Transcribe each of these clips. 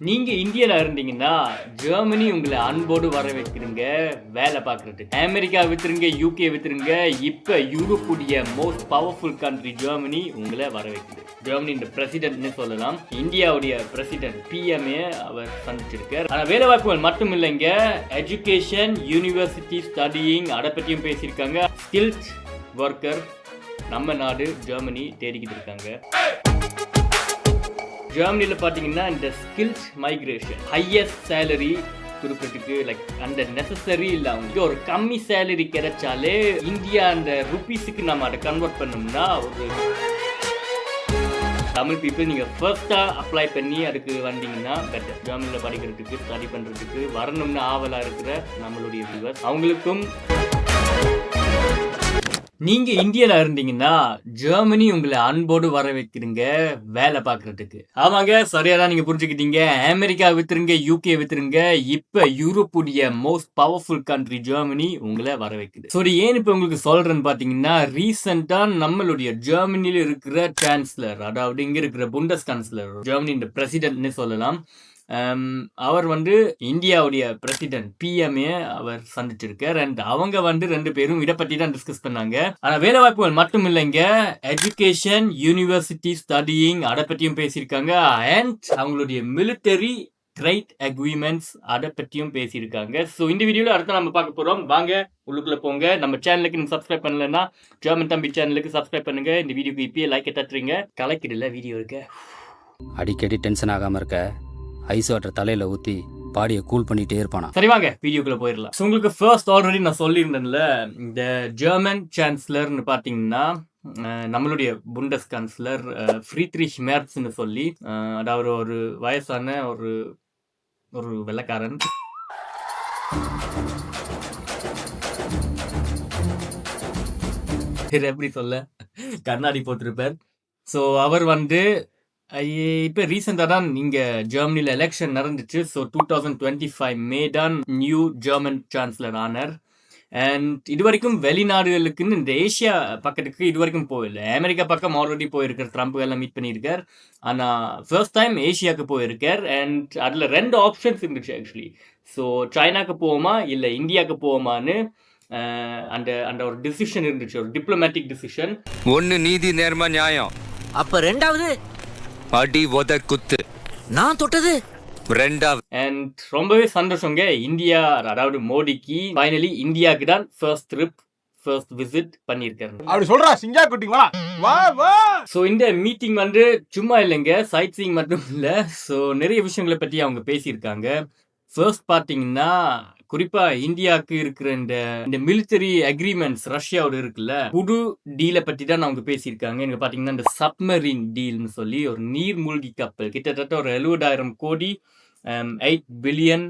நீங்க இந்தியாவில் இருந்தீங்கன்னா ஜெர்மனி உங்களை அன்போடு வர வைக்கிறீங்க வேலை பார்க்கறதுக்கு. அமெரிக்கா வித்துருங்க யூகே வித்துருங்க இப்ப யூரோப்புடைய மோஸ்ட் பவர்ஃபுல் கண்ட்ரி ஜெர்மனி உங்களை வர ஜெர்மனி இந்த பிரசிடென்ட்னு சொல்லலாம். இந்தியாவுடைய பிரசிடென்ட் பிஎம்ஏ அவர் சந்திச்சிருக்கார். ஆனா வேலை வாய்ப்புகள் மட்டும் இல்லைங்க. எஜுகேஷன் யூனிவர்சிட்டி ஸ்டடியிங் அதை பற்றியும் பேசியிருக்காங்க. ஸ்கில்ஸ் ஒர்க்கர் நம்ம நாடு ஜெர்மனி தேடிக்கிட்டு இருக்காங்க. ஜெர்மனியில் பார்த்தீங்கன்னா இந்த ஸ்கில்ஸ் மைக்ரேஷன் ஹையஸ்ட் சேலரி கொடுக்கறதுக்கு லைக் அந்த நெசசரி இல்லை அவங்களுக்கு ஒரு கம்மி சேலரி கிடைச்சாலே இந்தியா அந்த ருபீஸுக்கு நம்ம அதை கன்வெர்ட் பண்ணோம்னா ஒரு தமிழ் பீப்புள் நீங்கள் ஃபர்ஸ்ட்டாக அப்ளை பண்ணி அதுக்கு வந்தீங்கன்னா பெட்டர் ஜெர்மனியில் படிக்கிறதுக்கு ஸ்டடி பண்ணுறதுக்கு வரணும்னு ஆவலாக இருக்கிற நம்மளுடைய வியூவர்ஸ் அவங்களுக்கும் நீங்க இந்தியால இருந்தீங்கன்னா ஜெர்மனி உங்களை அன்போடு வரவேற்கிறீங்க வேலை பார்க்கறதுக்கு. ஆமாங்க சரியாதான் நீங்க புரிஞ்சுக்கிட்டீங்க. அமெரிக்கா வித்துருங்க யூகே வித்துருங்க. இப்ப யூரோப்புடைய மோஸ்ட் பவர்ஃபுல் கண்ட்ரி ஜெர்மனி உங்களை வர வைக்குது. சரி ஏன் இப்ப உங்களுக்கு சொல்றேன்னு பாத்தீங்கன்னா ரீசெண்டா நம்மளுடைய ஜெர்மனில இருக்கிற சான்சலர் அதாவது இங்க இருக்கிற புண்டஸ் சான்சலர் ஜெர்மனியின் இந்த பிரசிடென்ட்னு சொல்லலாம். Um, அவர் வந்து இந்தியாவுடைய பிரசிடென்ட் பிஎம்ஏ அவர் சந்திச்சிருக்கார். அண்ட் அவங்க வந்து ரெண்டு பேரும் இதை பத்தி தான் டிஸ்கஸ் பண்ணாங்க. ஆனா வேலை வாய்ப்புகள் மட்டும் இல்லைங்க எஜுகேஷன் யூனிவர்சிட்டி ஸ்டடியிங் அதை பற்றியும் பேசியிருக்காங்க. அண்ட் அவங்களுடைய மிலிட்டரி கிரைட் அக்ரிமெண்ட்ஸ் அதை பற்றியும் பேசியிருக்காங்க. ஸோ இந்த வீடியோவில் அடுத்து நம்ம பார்க்க போகிறோம் வாங்க உள்ளுக்குள்ள போங்க. நம்ம சேனலுக்கு நீங்கள் சப்ஸ்கிரைப் பண்ணலன்னா ஜெர்மன் தம்பி சேனலுக்கு சப்ஸ்கிரைப் பண்ணுங்க. இந்த வீடியோக்கு இப்பயே லைக்கை தட்டுறீங்க. கலக்கிடல வீடியோ இருக்க. அடிக்கடி டென்ஷன் ஆகாமல் இருக்க. ஐஸ் வாட்டர் தலையில ஊத்தி பாடியை கூல் பண்ணிட்டே இருப்பானா சரி வாங்க வீடியோக்குள்ள போயிடலாம். ஸோ உங்களுக்கு ஃபர்ஸ்ட் ஆல்ரெடி நான் சொல்லியிருந்தேன்ல இந்த ஜெர்மன் சான்சலர்னு பார்த்தீங்கன்னா நம்மளுடைய புண்டஸ் கான்சலர் ஃப்ரீத்ரிஷ் மேர்ஸ்னு சொல்லி அதாவது ஒரு வயசான ஒரு ஒரு வெள்ளக்காரன். சரி எப்படி சொல்ல? கண்ணாடி போட்டிருப்பார். ஸோ அவர் வந்து இப்ப ரீசெண்டாக தான் இங்க ஜெர்மனில எலெக்ஷன் நடந்துச்சு. So two thousand twenty five May தான் நியூ ஜெர்மன் சான்சலர் ஆனார். அண்ட் இது வரைக்கும் வெளிநாடுகளுக்குன்னு இந்த ஏஷியா பக்கத்துக்கு இது வரைக்கும் போயில்லை அமெரிக்கா பக்கம் ஆல்ரெடி போயிருக்கார். ட்ரம்ப் எல்லாம் மீட் பண்ணியிருக்கார். ஆனால் ஃபர்ஸ்ட் டைம் ஏஷியாவுக்கு போயிருக்கார். அண்ட் அதில் ரெண்டு ஆப்ஷன்ஸ் இருந்துச்சு ஆக்சுவலி ஸோ சைனாக்கு போவோமா? இல்லை இந்தியாவுக்கு போவோமான்னு அந்த அந்த ஒரு டிசிஷன் இருந்துச்சு. ஒரு டிப்ளமேட்டிக் டிசிஷன் ஒன்னு நீதி நேர்ம நியாயம். அப்ப ரெண்டாவது அடி உத குத்து நான் தொட்டது? அண்ட் ரொம்பவே சந்தோஷங்க இந்தியா அதாவது மோடிக்கு ஃபைனலி இந்தியாவுக்கு தான் ஃபர்ஸ்ட் ட்ரிப் ஃபர்ஸ்ட் விசிட் பண்ணியிருக்காரு அப்படி சொல்றா சிங்கா குட்டி வா வா வா. ஸோ இந்த மீட்டிங் வந்து சும்மா இல்லைங்க சைட் சீயிங் மட்டும் இல்லை. ஸோ நிறைய விஷயங்களை பற்றி அவங்க பேசியிருக்காங்க. ஃபர்ஸ்ட் பார்த்தீங்கன்னா குறிப்பா இந்தியாவுக்கு இருக்கிற இந்த இந்த மிலிட்டரி அக்ரிமெண்ட்ஸ் ரஷ்யாவோட இருக்குல்ல புது டீலை பத்தி தான் அவங்க பேசியிருக்காங்க. எனக்கு பாத்தீங்கன்னா இந்த சப்மரீன் டீல்னு சொல்லி ஒரு நீர்மூழ்கி கப்பல். கிட்டத்தட்ட ஒரு எழுபதாயிரம் கோடி எயிட் பில்லியன்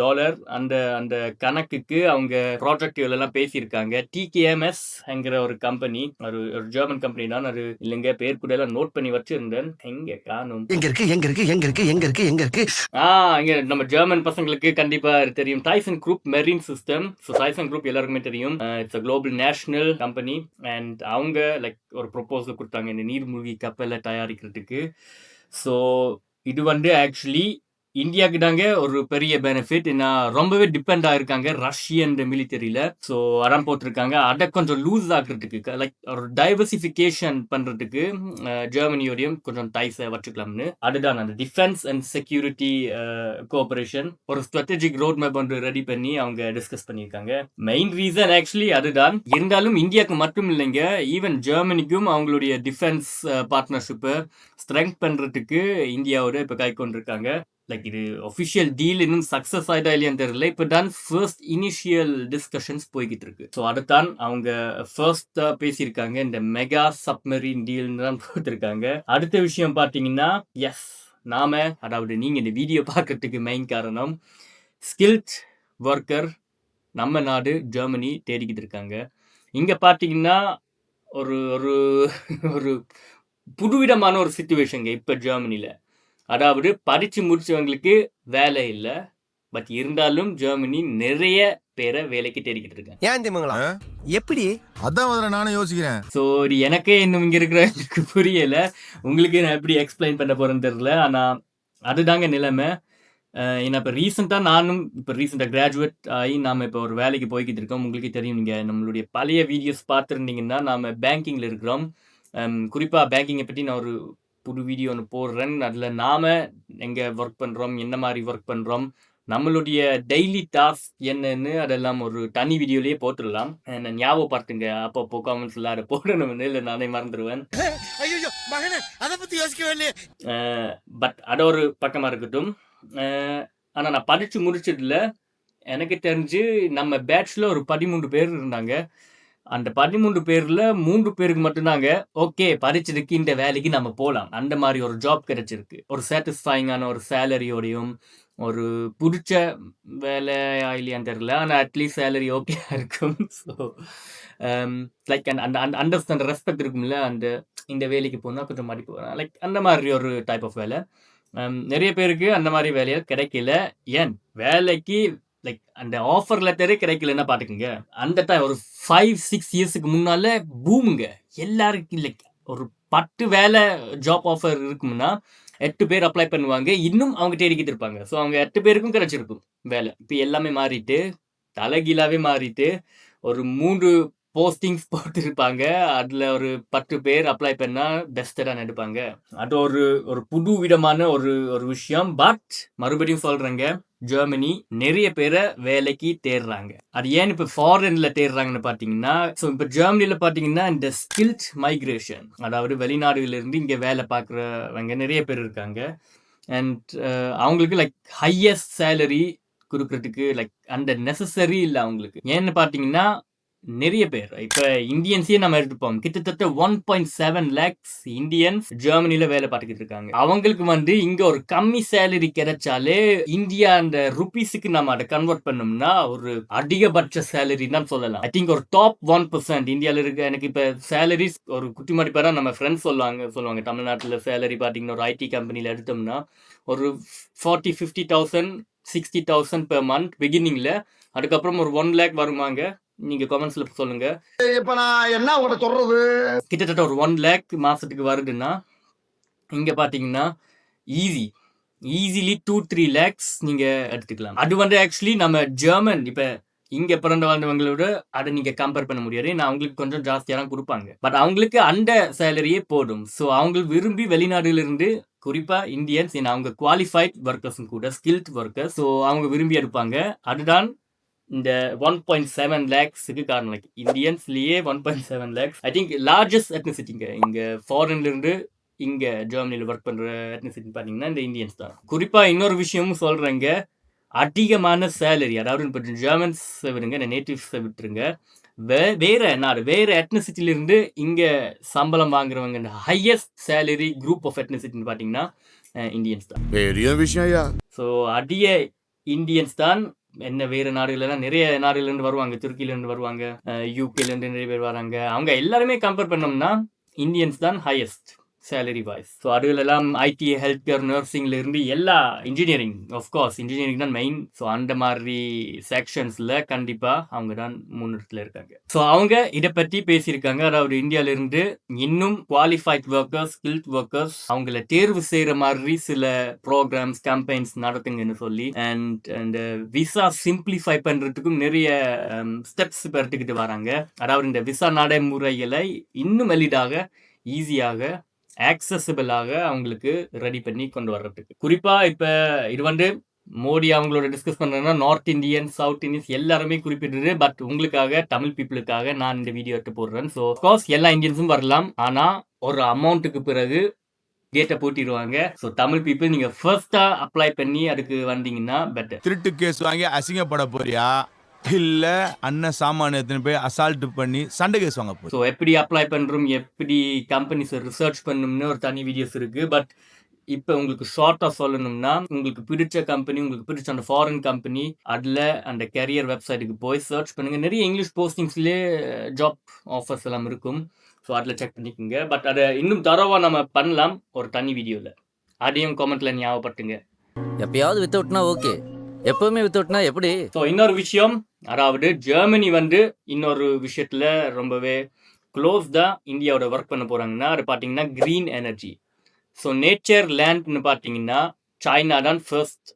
டாலர் அந்த அந்த கணக்குக்கு அவங்க ப்ராஜெக்ட்கள் எல்லாம் பேசியிருக்காங்க. டிகேஎம்எஸ் என்கிற ஒரு கம்பெனி ஒரு ஒரு ஜெர்மன் கம்பெனி தான். அது இல்லைங்க பேர் கூட எல்லாம் நோட் பண்ணி வச்சிருந்தேன். எங்க காணும்? எங்க இருக்கு எங்க இருக்கு எங்க இருக்கு எங்க இருக்கு எங்க இருக்கு? ஆ இங்க நம்ம ஜெர்மன் பசங்களுக்கு கண்டிப்பா தெரியும். Thyssen group marine system so Thyssen group எல்லாருக்குமே தெரியும். It's a global national company and அவங்க லைக் ஒரு ப்ரொபோசல் கொடுத்தாங்க. இந்த நீர்மூழ்கி கப்பலை தயாரிக்கிறதுக்கு. ஸோ இது வந்து ஆக்சுவலி இந்தியாவுக்கு தாங்க ஒரு பெரிய பெனிஃபிட் ஏன்னா ரொம்பவே டிபெண்ட் ஆயிருக்காங்க ரஷ்யன் மிலிட்டரியில ஸோ அடம் போட்டிருக்காங்க. அதை கொஞ்சம் லூஸ் ஆகுறதுக்கு லைக் ஒரு டைவர்சிஃபிகேஷன் பண்றதுக்கு ஜெர்மனியோடையும் கொஞ்சம் டைஸை வச்சுக்கலாம்னு. அதுதான் அந்த டிஃபென்ஸ் அண்ட் செக்யூரிட்டி கோஆபரேஷன் ஒரு ஸ்ட்ராட்டஜிக் ரோட் மேப் ஒன்று ரெடி பண்ணி அவங்க டிஸ்கஸ் பண்ணியிருக்காங்க. மெயின் ரீசன் ஆக்சுவலி அதுதான். இருந்தாலும் இந்தியாவுக்கு மட்டும் இல்லைங்க. ஈவன் ஜெர்மனிக்கும் அவங்களுடைய டிஃபென்ஸ் பார்ட்னர்ஷிப்பை ஸ்ட்ரெங்க் பண்றதுக்கு இந்தியாவோட இப்போ கை கொண்டிருக்காங்க. லைக் இது ஒஃபிஷியல் டீல் இன்னும் சக்ஸஸ் ஆயிட்டா இல்லையான்னு தெரியல. இப்போ தான் ஃபர்ஸ்ட் இனிஷியல் டிஸ்கஷன்ஸ் போய்கிட்டு இருக்கு ஸோ அதுதான் அவங்க ஃபர்ஸ்ட் பேசியிருக்காங்க. இந்த மெகா சப்மரின் டீல்னு தான் போட்டிருக்காங்க. அடுத்த விஷயம் பார்த்தீங்கன்னா எஸ் நாம அதாவது நீங்கள் இந்த வீடியோ பார்க்கறதுக்கு மெயின் காரணம் ஸ்கில்ட் ஒர்க்கர் நம்ம நாடு ஜெர்மனி தேடிக்கிட்டு இருக்காங்க. இங்கே பார்த்தீங்கன்னா ஒரு ஒரு ஒரு புதுவிதமான ஒரு சுச்சுவேஷனுங்க இப்போ ஜெர்மனியில் அதாவது படித்து முடிச்சவங்களுக்கு வேலை இல்லை. பட் இருந்தாலும் ஜெர்மனி நிறைய பேரை வேலைக்கு தேடிக்கிட்டு இருக்காங்க. ஏன் திமுங்களா எப்படி? அதான் நானும் யோசிக்கிறேன். ஸோ எனக்கே இன்னும் இங்கே இருக்கிற எனக்கு புரியல. உங்களுக்கு நான் எப்படி எக்ஸ்பிளைன் பண்ண போறேன்னு தெரியல. ஆனால் அதுதாங்க நிலைமை. ஏன்னா இப்போ ரீசெண்டாக நானும் இப்போ ரீசெண்டாக கிராஜுவேட் ஆகி நாம் இப்போ ஒரு வேலைக்கு போய்கிட்டு இருக்கோம். உங்களுக்கே தெரியும் நீங்கள் நம்மளுடைய பழைய வீடியோஸ் பார்த்துருந்தீங்கன்னா நாம் பேங்கிங்கில் இருக்கிறோம். குறிப்பாக பேங்கிங்கை பற்றி நான் ஒரு புது வீடியோ ஒன்று போடுறேன். அதில் நாம் எங்கே ஒர்க் பண்ணுறோம் என்ன மாதிரி ஒர்க் பண்ணுறோம் நம்மளுடைய டெய்லி டாஸ்க் என்னன்னு அதெல்லாம் ஒரு தனி வீடியோலயே போட்டுடலாம். என்ன ஞாபகப்படுத்துங்க அப்பப்போ காமெண்ட்ஸ்ல அதை போடணும்னு இல்லை நானே மறந்துடுவேன் அத பத்தி யோசிக்கவே பட் அது ஒரு பக்கமாக இருக்கட்டும். ஆனால் நான் படித்து முடிச்சதுல எனக்கு தெரிஞ்சு நம்ம பேட்ச்சில் ஒரு பதிமூன்று பேர் இருந்தாங்க. அந்த பதிமூன்று பேரில் மூன்று பேருக்கு மட்டும்தாங்க ஓகே படிச்சிருக்கு இந்த வேலைக்கு நம்ம போகலாம் அந்த மாதிரி ஒரு ஜாப் கிடைச்சிருக்கு. ஒரு சாட்டிஸ்ஃபைங்கான ஒரு சேலரியோடையும் ஒரு பிடிச்ச வேலையா இல்லையான்னு தெரியல ஆனால் அட்லீஸ்ட் சேலரி ஓகே இருக்கும். ஸோ லைக் அந்த அந்த அந்த அண்டர்ஸ்டாண்ட் ரெஸ்பெக்ட் இருக்கும்ல அந்த இந்த வேலைக்கு போனால் கொஞ்சம் மதிப்பு வரும். லைக் அந்த மாதிரி ஒரு டைப் ஆஃப் வேலை. Um, நிறைய பேருக்கு அந்த மாதிரி வேலைகள் கிடைக்கல. ஏன்? வேலைக்கு லைக் அந்த ஆஃபர் லெட்டரே கிடைக்கலன்னா பார்த்துக்குங்க? அந்த டைம் ஒரு ஃபைவ் சிக்ஸ் இயர்ஸுக்கு முன்னால பூமுங்க. எல்லாருக்கும் லைக் ஒரு பத்து வேலை ஜாப் ஆஃபர் இருக்கும்னா எட்டு பேர் அப்ளை பண்ணுவாங்க. இன்னும் அவங்க தேடிக்கிட்டு இருப்பாங்க ஸோ அவங்க எட்டு பேருக்கும் கிடைச்சிருக்கும் வேலை. இப்போ எல்லாமே மாறிட்டு தலைகீழாவே மாறிட்டு ஒரு மூன்று போஸ்டிங்ஸ் போட்டிருப்பாங்க. அதில் ஒரு பத்து பேர் அப்ளை பண்ணால் பெஸ்ட்டாக எடுப்பாங்க அது ஒரு ஒரு புது விதமான ஒரு ஒரு விஷயம். பட் மறுபடியும் சொல்கிறேங்க ஜெர்மனி நிறைய பேரை வேலைக்கு தேடுறாங்க அது ஏன் இப்போ ஃபாரின்ல தேடுறாங்கன்னு பார்த்தீங்கன்னா ஸோ இப்போ ஜெர்மனியில் பார்த்தீங்கன்னா இந்த ஸ்கில்ட் மைக்ரேஷன் அதாவது வெளிநாடுகளில் இருந்து இங்கே வேலை பார்க்குறவங்க நிறைய பேர் இருக்காங்க. அண்ட் அவங்களுக்கு லைக் ஹையஸ்ட் சேலரி கொடுக்கறதுக்கு லைக் அந்த நெசசரி இல்லை அவங்களுக்கு. ஏன்னு பார்த்தீங்கன்னா நிறைய பேர். இப்போ இந்தியன்ஸையே நம்ம எடுத்துப்போம் கிட்டத்தட்ட one point seven lakhs Indians ஜெர்மனியில வேலை பார்த்துக்கிட்டு இருக்காங்க. அவங்களுக்கு வந்து இங்க ஒரு கம்மி சேலரி கிடைச்சாலே இந்தியா அந்த ருபீஸுக்கு நம்ம அதை கன்வெர்ட் பண்ணோம்னா ஒரு அதிகபட்ச சேலரி தான் சொல்லலாம். ஐ திங்க் ஒரு டாப் ஒன் பர்சன்ட் இந்தியாவில் இருக்க எனக்கு இப்போ சேலரிஸ் ஒரு குட்டி மதிப்பாக நம்ம ஃப்ரெண்ட்ஸ் சொல்லுவாங்க சொல்லுவாங்க. தமிழ்நாட்டில் சேலரி பார்த்தீங்கன்னா ஒரு ஐடி கம்பெனியில் எடுத்தோம்னா ஒரு forty fifty thousand sixty thousand per month பிகினிங்கில் அதுக்கப்புறம் ஒரு ஒன் லேக் வருவாங்க நீங்கள் கமெண்ட்ஸில் சொல்லுங்கள் இப்ப நான் என்ன உங்கள்ட்ட சொல்றது? கிட்டத்தட்ட ஒரு ஒன் லேக் மாதத்துக்கு வருதுன்னா இங்கே பார்த்தீங்கன்னா easy easily two three lakhs நீங்கள் எடுத்துக்கலாம். அது வந்து ஆக்சுவலி நம்ம ஜெர்மன் இப்போ இங்கே பிறந்த வாழ்ந்தவங்களோட அதை நீங்கள் கம்பேர் பண்ண முடியாது. நான் அவங்களுக்கு கொஞ்சம் ஜாஸ்தியாக தான் கொடுப்பாங்க. பட் அவங்களுக்கு அந்த சேலரியே போதும். ஸோ அவங்க விரும்பி வெளிநாடுலேருந்து குறிப்பாக இந்தியன்ஸ் ஏன்னா அவங்க குவாலிஃபைட் ஒர்க்கர்ஸும் கூட ஸ்கில்ட் ஒர்க்கர்ஸ் ஸோ அவங்க விரும்பி எடுப்பாங்க. அதுதான் இந்த ஒன் பாயிண்ட் செவன் லேக்ஸுக்கு காரணம். இந்தியன்ஸ்லேயே one point seven lakhs I think largest எத்னிசிட்டிங்க இங்கே. ஃபாரின்லேருந்து இங்கே ஜெர்மனியில் ஒர்க் பண்ணுற எத்னிசிட்டி பார்த்தீங்கன்னா இந்த இந்தியன்ஸ் தான். குறிப்பாக இன்னொரு விஷயமும் சொல்கிறேங்க அதிகமான சேலரி அதாவது இப்போ ஜெர்மன்ஸ் விடுங்க நேட்டிவ்ஸை விட்டுருங்க. வே வேற நாடு வேற ethnicity-ல இங்கே சம்பளம் வாங்குறவங்க இந்த ஹையஸ்ட் சேலரி குரூப் ஆஃப் எத்னிசிட்டின்னு பார்த்தீங்கன்னா இந்தியன்ஸ் தான். பெரிய விஷயம் ஸோ அதிக இந்தியன்ஸ் தான் என்ன வேறு நாடுகள்லாம் நிறைய நாடுகள்லேருந்து வருவாங்க. துருக்கியிலேருந்து வருவாங்க. யூகேலேருந்து நிறைய பேர் வராங்க. அவங்க எல்லாருமே கம்பேர் பண்ணோம்னா இந்தியன்ஸ் தான் ஹையஸ்ட் சேலரி வாய்ஸ் ஸோ அதுலெல்லாம் ஐடி ஹெல்த் கேர் நர்சிங்ல இருந்து எல்லா இன்ஜினியரிங் ஆஃப்கோர்ஸ் இன்ஜினியரிங் தான் மெயின் ஸோ அந்த மாதிரி செக்ஷன்ஸில் கண்டிப்பாக அவங்க தான் முன்னிடத்தில் இருக்காங்க. ஸோ அவங்க இதை பற்றி பேசியிருக்காங்க. அதாவது இந்தியால இருந்து இன்னும் குவாலிஃபைட் ஒர்க்கர்ஸ் ஸ்கில்ட் ஒர்க்கர்ஸ் அவங்கள தேர்வு செய்கிற மாதிரி சில ப்ரோக்ராம்ஸ் கேம்பெயின்ஸ் நடத்துங்கன்னு சொல்லி அண்ட் அந்த விசா சிம்பிளிஃபை பண்ணுறதுக்கும் நிறைய um, ஸ்டெப்ஸ் இப்போ எடுத்துக்கிட்டு வராங்க. அதாவது இந்த விசா நடைமுறைகளை இன்னும் எளிதாக ஈஸியாக ஆக்சசபிளாக அவங்களுக்கு ரெடி பண்ணி கொண்டு வர்றதுக்கு. குறிப்பாக இப்போ இது வந்து மோடி அவங்களோட டிஸ்கஸ் பண்ணுறேன்னா நார்த் இந்தியன் சவுத் இந்தியன்ஸ் எல்லாருமே குறிப்பிட்டு பட் உங்களுக்காக தமிழ் பீப்புளுக்காக நான் இந்த வீடியோ எடுத்து போடுறேன். ஸோ கோர்ஸ் எல்லா இந்தியன்ஸும் வரலாம். ஆனால் ஒரு அமௌண்ட்டுக்கு பிறகு கேட்டை போட்டிடுவாங்க. ஸோ தமிழ் பீப்புள் நீங்கள் ஃபர்ஸ்ட்டாக அப்ளை பண்ணி அதுக்கு வந்தீங்கன்னா பெட்டர் திருட்டு கேஸ் வாங்கி அசிங்கப்பட போறியா? இல்ல அண்ணன் சாமான எடுத்துன்னு போய் அசால்ட் பண்ணி சண்டை கேஸ் வாங்க போறியா ஸோ எப்படி அப்ளை பண்ணுறோம் எப்படி கம்பெனிஸை ரிசர்ச் பண்ணணும்னு ஒரு தனி வீடியோஸ் இருக்குது பட் இப்போ உங்களுக்கு ஷார்ட்டாக சொல்லணும்னா உங்களுக்கு பிடிச்ச கம்பெனி உங்களுக்கு பிடிச்ச அந்த ஃபாரின் கம்பெனி அதில் அந்த கெரியர் வெப்சைட்டுக்கு போய் சர்ச் பண்ணுங்கள் நிறைய இங்கிலீஷ் போஸ்டிங்ஸ்லேயே ஜாப் ஆஃபர்ஸ் எல்லாம் இருக்கும். ஸோ அதில் செக் பண்ணிக்கோங்க. பட் அதை இன்னும் தரவாக நம்ம பண்ணலாம் ஒரு தனி வீடியோவில் அதையும் காமெண்ட்டில் ஞாபகப்படுத்துங்க எப்பயாவது வித்து விட்டுனா ஓகே எப்பவுமே வித்து விட்டுனா எப்படி? ஸோ இன்னொரு விஷயம் அதாவது ஜெர்மனி வந்து இன்னொரு விஷயத்தில் ரொம்பவே க்ளோஸ்டாக இந்தியாவோட ஒர்க் பண்ண போகிறாங்கன்னா அது பார்த்தீங்கன்னா க்ரீன் எனர்ஜி ஸோ நேச்சர் லேண்ட்னு பார்த்தீங்கன்னா சைனா தான் ஃபர்ஸ்ட்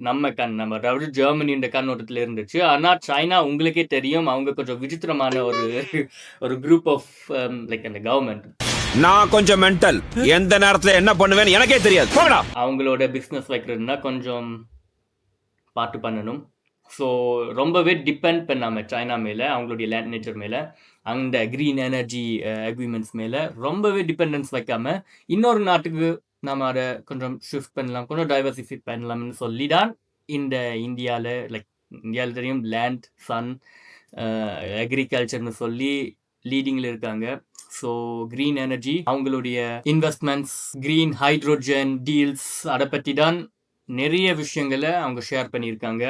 நம்ம கண் நம்ம அதாவது ஜெர்மனின்ற கண்ணோட்டத்தில் இருந்துச்சு. ஆனால் சைனா உங்களுக்கே தெரியும் அவங்க கொஞ்சம் விசித்திரமான ஒரு ஒரு குரூப் ஆஃப் லைக் அந்த கவர்மெண்ட் நான் கொஞ்சம் மென்டல் எந்த நேரத்துல என்ன பண்ணுவேன்னு எனக்கே தெரியாது. அவங்களோட பிஸ்னஸ் வைக்கிறதுனா கொஞ்சம் பார்த்து பண்ணணும். ஸோ ரொம்பவே டிபெண்ட் பண்ணாமல் சைனா மேலே அவங்களுடைய லேண்ட் நேச்சர் மேலே அந்த க்ரீன் எனர்ஜி அக்ரிமெண்ட்ஸ் மேலே ரொம்பவே டிபெண்டன்ஸ் வைக்காமல் இன்னொரு நாட்டுக்கு நம்ம அதை கொஞ்சம் ஷிஃப்ட் பண்ணலாம் கொஞ்சம் டைவர்சிஃபை பண்ணலாம்னு uh, சொல்லி தான் இந்த இந்தியாவில் லைக் இந்தியாவில் தெரியும் லேண்ட் சன் அக்ரிகல்ச்சர்னு சொல்லி லீடிங்கில் இருக்காங்க. ஸோ க்ரீன் எனர்ஜி அவங்களுடைய இன்வெஸ்ட்மெண்ட்ஸ் க்ரீன் ஹைட்ரோஜன் டீல்ஸ் அதை பற்றி தான் நிறைய விஷயங்களை அவங்க ஷேர் பண்ணியிருக்காங்க.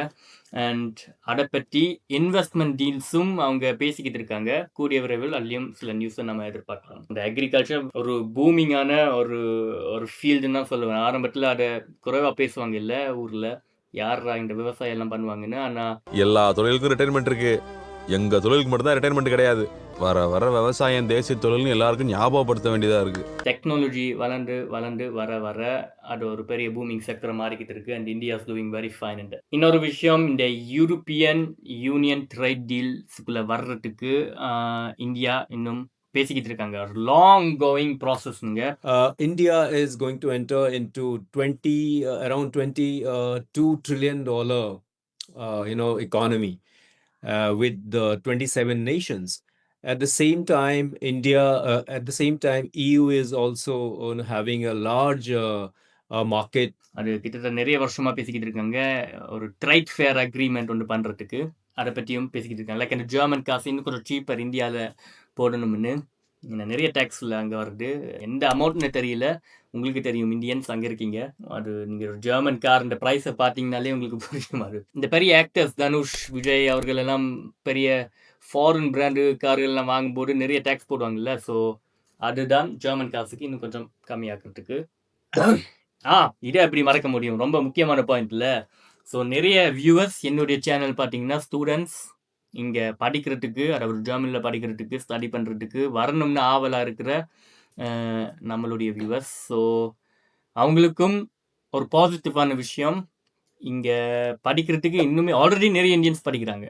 அண்ட் அதை பற்றி இன்வெஸ்ட்மெண்ட் டீல்ஸும் அவங்க பேசிக்கிட்டு இருக்காங்க. கூடிய விரைவில் அதுலேயும் சில நியூஸை நம்ம எதிர்பார்க்கலாம். இந்த அக்ரிகல்ச்சர் ஒரு பூமிங்கான ஒரு ஒரு ஃபீல்டுன்னு தான் சொல்லுவேன். ஆரம்பத்தில் அதை குறைவாக பேசுவாங்க இல்லை ஊரில். யாரா இந்த விவசாயம் எல்லாம் பண்ணுவாங்கன்னு. ஆனால் எல்லா தொழிலுக்கும் ரிட்டைர்மெண்ட் இருக்குது எங்கள் தொழிலுக்கு மட்டும்தான் ரிட்டைர்மெண்ட் கிடையாது. வர வர விவசாயம் தேசிய தொழில்னு எல்லாருக்கும் ஞாபகப்படுத்த வேண்டியதா இருக்கு. டெக்னாலஜி வளர்ந்து வளர்ந்து வர வர அது ஒரு பெரிய பூமிங் செக்டர் மாறிக்கிட்டு இருக்கு and India is doing very fine இன்னொரு விஷயம் இந்த யூரோப்பியன் யூனியன் ட்ரேட் டீல்ஸுக்குள்ள வர்றதுக்கு ஆஹ், இந்தியா இன்னும் பேசிக்கிட்டு இருக்காங்க. லாங் கோயிங் ப்ராசஸ்ங்க India is going to enter into 20 uh, around 22 trillion dollar uh, you know economy uh, with the 27 nations. At the same time india uh, at the same time eu is also uh, having a large uh, uh, market. அது கிட்டத்தட்ட நிறைய வருஷமா பேசிக்கிட்டு இருக்காங்க. ஒரு tried fair agreement ஒன்று பண்றதுக்கு. அதை பற்றியும் பேசிக்கிட்டு இருக்காங்க. லைக் அந்த ஜெர்மன் காசு இன்னும் கொஞ்சம் சீப்பர் இந்தியாவில் போடணும்னு. இன்னும் நிறைய டேக்ஸில் அங்கே வருது. எந்த அமௌண்ட்னு தெரியல. உங்களுக்கு தெரியும். இந்தியன்ஸ் அங்கே இருக்கீங்க. அது நீங்கள் ஒரு ஜெர்மன் கார் இந்த ப்ரைஸை பார்த்தீங்கனாலே உங்களுக்கு புரியும் அது. இந்த பெரிய ஆக்டர்ஸ் தனுஷ் விஜய் அவர்கள் எல்லாம் பெரிய ஃபாரின் பிராண்டு கார்கள்லாம் வாங்கும்போது நிறைய டேக்ஸ் போடுவாங்கல்ல ஸோ அதுதான் ஜெர்மன் காசுக்கு இன்னும் கொஞ்சம் கம்மியாக்குறதுக்கு. ஆ இதை எப்படி மறக்க முடியும்? ரொம்ப முக்கியமான பாயிண்ட்ல ஸோ நிறைய வியூவர்ஸ் என்னுடைய சேனல் பார்த்தீங்கன்னா ஸ்டூடெண்ட்ஸ் இங்கே படிக்கிறதுக்கு அதாவது ஜெர்மனியில் படிக்கிறதுக்கு ஸ்டடி பண்ணுறதுக்கு வரணும்னு ஆவலாக இருக்கிற நம்மளுடைய வியூவர்ஸ் ஸோ அவங்களுக்கும் ஒரு பாசிட்டிவான விஷயம் இங்கே படிக்கிறதுக்கு இன்னுமே ஆல்ரெடி நிறைய இந்தியன்ஸ் படிக்கிறாங்க.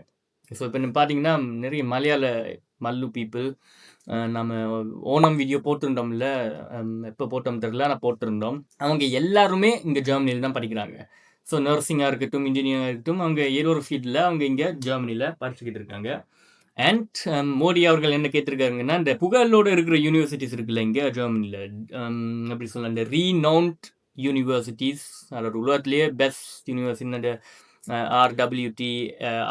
ஸோ இப்போ பார்த்தீங்கன்னா நிறைய மலையாள மல்லு பீப்புள் நம்ம ஓணம் வீடியோ போட்டிருந்தோம்ல எப்போ போட்டோம் தெரில நான் போட்டிருந்தோம். அவங்க எல்லாருமே இங்கே ஜெர்மனியில் தான் படிக்கிறாங்க. ஸோ நர்சிங்காக இருக்கட்டும் இன்ஜினியரிங்காக இருக்கட்டும் அவங்க ஏதோ ஒரு ஃபீல்டில் அவங்க இங்கே ஜெர்மனியில் படிச்சுக்கிட்டு இருக்காங்க. அண்ட் மோடி அவர்கள் என்ன கேட்டிருக்காருங்கன்னா இந்த புகழோடு இருக்கிற யூனிவர்சிட்டிஸ் இருக்குல்ல இங்கே ஜெர்மனியில். எப்படி சொல்லலாம் இந்த ரீனவுண்ட் யூனிவர்சிட்டிஸ் அதில் உலகத்துலேயே பெஸ்ட் யூனிவர்சிட்டி இந்த RWTH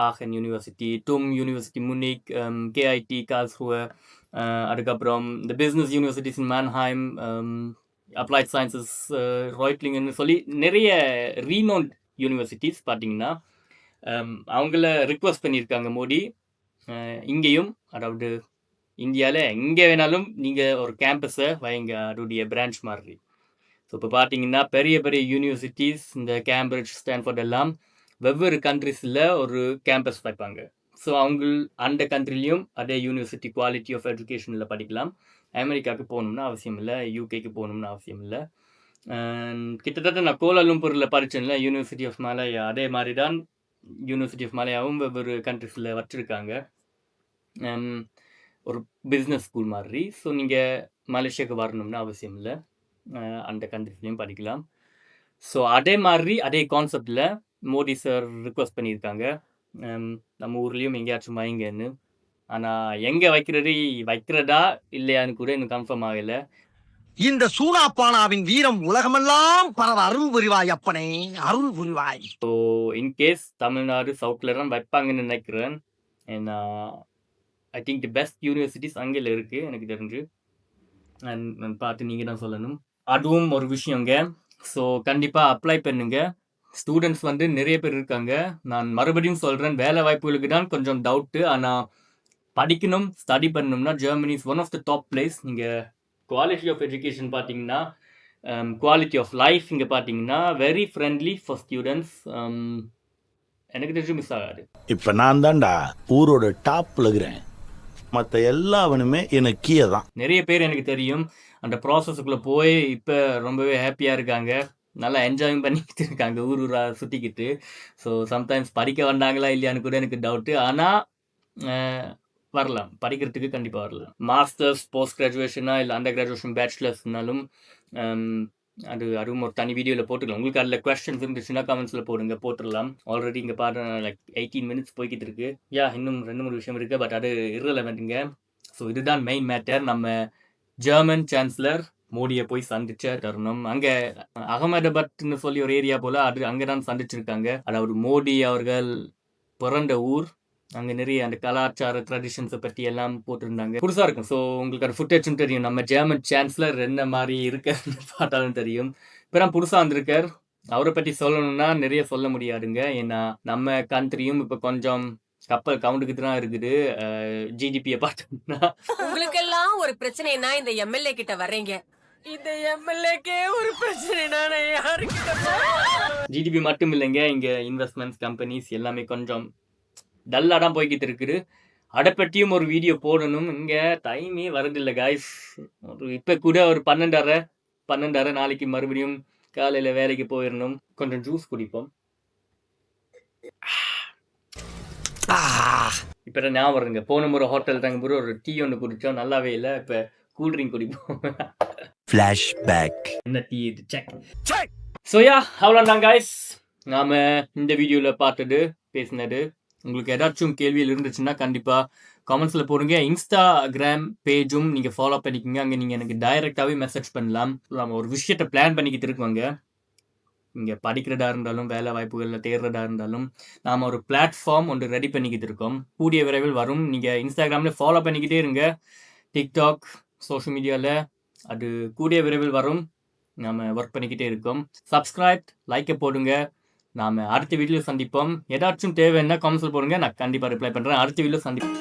Aachen university TUM university Munich KIT Karlsruhe அதுக்கப்புறம் இந்த business universities in Mannheim applied sciences ராய்ட்லிங்னு சொல்லி நிறைய ரீனோன்ட் யூனிவர்சிட்டிஸ் பார்த்தீங்கன்னா um, அவங்கள ரிக்வஸ்ட் பண்ணியிருக்காங்க மோடி. இங்கேயும் அதாவது இந்தியாவில் எங்கே வேணாலும் நீங்கள் ஒரு கேம்பஸை வைங்க அதோடைய பிரான்ச் மாதிரி. ஸோ இப்போ பார்த்தீங்கன்னா பெரிய பெரிய யூனிவர்சிட்டிஸ் இந்த கேம்பிரிட்ஜ் ஸ்டான்ஃபோர்ட் எல்லாம் வெவ்வேறு கண்ட்ரிஸில் ஒரு கேம்பஸ் வைப்பாங்க. ஸோ அவங்க அந்த கண்ட்ரிலையும் அதே யூனிவர்சிட்டி குவாலிட்டி ஆஃப் எஜுகேஷனில் படிக்கலாம். அமெரிக்காவுக்கு போகணும்னு அவசியம் இல்லை யூகேக்கு போகணும்னு அவசியம் இல்லை. கிட்டத்தட்ட நான் கோலாலும்பூரில் படித்தேன்ல யூனிவர்சிட்டி ஆஃப் மலையா அதே மாதிரி தான் யூனிவர்சிட்டி ஆஃப் மலையாவும் வெவ்வேறு கண்ட்ரிஸில் வச்சுருக்காங்க. ஒரு பிஸ்னஸ் ஸ்கூல் மாதிரி. ஸோ நீங்கள் மலேசியாவுக்கு வரணும்னு அவசியம் இல்லை. அந்த கண்ட்ரிஸ்லேயும் படிக்கலாம். ஸோ அதே மாதிரி அதே கான்செப்டில் மோடி சார் ரிக்வஸ்ட் பண்ணியிருக்காங்க. நம்ம ஊர்லேயும் எங்கேயாச்சும் வைங்கன்னு. ஆனால் எங்கே வைக்கிறது வைக்கிறதா இல்லையான்னு கூட இன்னும் கன்ஃபார்ம் ஆகலை. இந்த சூனாப்பானாவின் வீரம் உலகமெல்லாம் பரவ அருள் புரிவாய் அப்பனே அருள் புரிவாய். ஸோ இன்கேஸ் தமிழ்நாடு சவுத்தில் தான் வைப்பாங்கன்னு நினைக்கிறேன். ஏன்னா I think the best universities அங்கே இருக்குது எனக்கு தெரிஞ்சு. நான் பார்த்து நீங்கள் தான் சொல்லணும். அதுவும் ஒரு விஷயங்க. ஸோ கண்டிப்பாக அப்ளை பண்ணுங்க. ஸ்டூடெண்ட்ஸ் வந்து நிறைய பேர் இருக்காங்க. நான் மறுபடியும் சொல்கிறேன் வேலை வாய்ப்புகளுக்கு தான் கொஞ்சம் டவுட்டு ஆனால் படிக்கணும் ஸ்டடி பண்ணணும்னா Germany is one of the top place நீங்கள் குவாலிட்டி ஆஃப் எஜுகேஷன் பார்த்தீங்கன்னா குவாலிட்டி ஆஃப் லைஃப் இங்கே பார்த்தீங்கன்னா வெரி ஃப்ரெண்ட்லி ஃபார் ஸ்டூடெண்ட்ஸ் எனக்கு தெரிஞ்சு மிஸ் ஆகாது. இப்ப நான் தான்டா ஊரோட டாப்ல இருக்கிறேன். மத்த எல்லாவனுமே எனக்கு கீழே தான். நிறைய பேர் எனக்கு தெரியும் அந்த ப்ராசஸுக்குள்ளே போய் இப்போ ரொம்பவே ஹாப்பியாக இருக்காங்க. நல்லா என்ஜாயும் பண்ணிக்கிட்டு இருக்காங்க. ஊர் ஊராக சுற்றிக்கிட்டு ஸோ சம்டைம்ஸ் படிக்க வந்தாங்களா இல்லையான்னு கூட எனக்கு டவுட்டு ஆனால் வரலாம். படிக்கிறதுக்கு கண்டிப்பாக வரலாம். மாஸ்டர்ஸ் போஸ்ட் கிராஜுவேஷனா இல்லை அண்டர் கிராஜுவேஷன் பேச்சுலர்ஸ்னாலும் அது அதுவும் ஒரு தனி வீடியோவில் போட்டுக்கலாம். உங்களுக்கு அதில் கொஸ்டின்ஸ் இருந்துச்சுன்னா கமெண்ட்ஸில் போடுங்க. போட்டுடலாம். ஆல்ரெடி இங்கே பாரு லைக் எயிட்டீன் மினிட்ஸ் போய்கிட்டு இருக்கு. யா இன்னும் ரெண்டு மூணு விஷயம் இருக்குது பட் அது irrelevantங்க ஸோ இதுதான் மெயின் மேட்டர் நம்ம ஜெர்மன் சான்சலர் மோடியை போய் சந்திச்ச தருணம் அங்கே அகமதாபாத்னு சொல்லி ஒரு ஏரியா போல் அது அங்கதான் சந்திச்சிருக்காங்க. அதாவது மோடி அவர்கள் பிறந்த ஊர். அங்கே நிறைய அந்த கலாச்சார ட்ரெடிஷன்ஸை பற்றி எல்லாம் போட்டிருந்தாங்க. புதுசாக இருக்கும். ஸோ உங்களுக்கு அந்த ஃபுட்டேஜும் தெரியும். நம்ம ஜெர்மன் சான்ஸ்லர் என்ன மாதிரி இருக்காருன்னு பார்த்தாலும் தெரியும். இப்போ புதுசாக வந்திருக்கார். அவரை பற்றி சொல்லணும்னா நிறைய சொல்ல முடியாதுங்க. ஏன்னா நம்ம கண்ட்ரியும் இப்போ கொஞ்சம் கப்பல் கவுண்டுக்கு தான் இருக்குது. ஜிடிபியை பார்த்தோம்னா. உங்களுக்கெல்லாம் ஒரு பிரச்சனைனா இந்த எம்எல்ஏ கிட்ட வர்றீங்க. இந்த எம்எல்ஏக்கே ஒரு பிரச்சனைனா நான் யாருக்கிட்ட ஜிடிபி மட்டும் இல்லைங்க இங்கே இன்வெஸ்ட்மெண்ட்ஸ் கம்பெனிஸ் எல்லாமே கொஞ்சம் டல்லாக தான் போய்கிட்டு இருக்குது. அதை பற்றியும் ஒரு வீடியோ போடணும். இங்கே டைமே வரதில்லை காய்ஸ் ஒரு இப்போ கூட ஒரு பன்னெண்டரை பன்னெண்டரை நாளைக்கு மறுபடியும் காலையில் வேலைக்கு போயிடணும். கொஞ்சம் ஜூஸ் குடிப்போம். இப்போ தான் ஞாபகம் வருங்க போன முறை ஹோட்டல் தங்க ஒரு டீ ஒன்று குடித்தோம் நல்லாவே இல்லை. இப்போ கூல்ட்ரிங்க் குடிப்போம். ஃப்ளாஷ்பேக் இது செக் ஸோ யா அவ்வளோதான் காய்ஸ் நாம் இந்த வீடியோவில் பார்த்தது பேசினது. உங்களுக்கு ஏதாச்சும் கேள்வியில் இருந்துச்சுன்னா கண்டிப்பாக கமெண்ட்ஸில் போடுங்க. இன்ஸ்டாகிராம் பேஜும் நீங்கள் ஃபாலோ பண்ணிக்கோங்க. அங்கே நீங்கள் எனக்கு டைரெக்டாகவே மெசேஜ் பண்ணலாம். நம்ம ஒரு விஷயத்தை பிளான் பண்ணிக்கிட்டு இருக்கோங்க. இங்கே படிக்கிறதா இருந்தாலும் வேலை வாய்ப்புகளில் தேடுறதா இருந்தாலும் நாம் ஒரு பிளாட்ஃபார்ம் ஒன்று ரெடி பண்ணிக்கிட்டு இருக்கோம். கூடிய விரைவில் வரும். நீங்கள் இன்ஸ்டாகிராமில் ஃபாலோ பண்ணிக்கிட்டே இருங்க. டிக்டாக் சோஷியல் மீடியாவில் அது கூடிய விரைவில் வரும். நாம் ஒர்க் பண்ணிக்கிட்டே இருக்கோம். சப்ஸ்கிரைப் லைக்கை போடுங்க. நாம் அடுத்த வீடியோ சந்திப்போம். ஏதாச்சும் தேவைன்னா கமெண்ட்ஸில் போடுங்க. நான் கண்டிப்பாக ரிப்ளை பண்ணுறேன் அடுத்த வீடியோ சந்திப்போம்.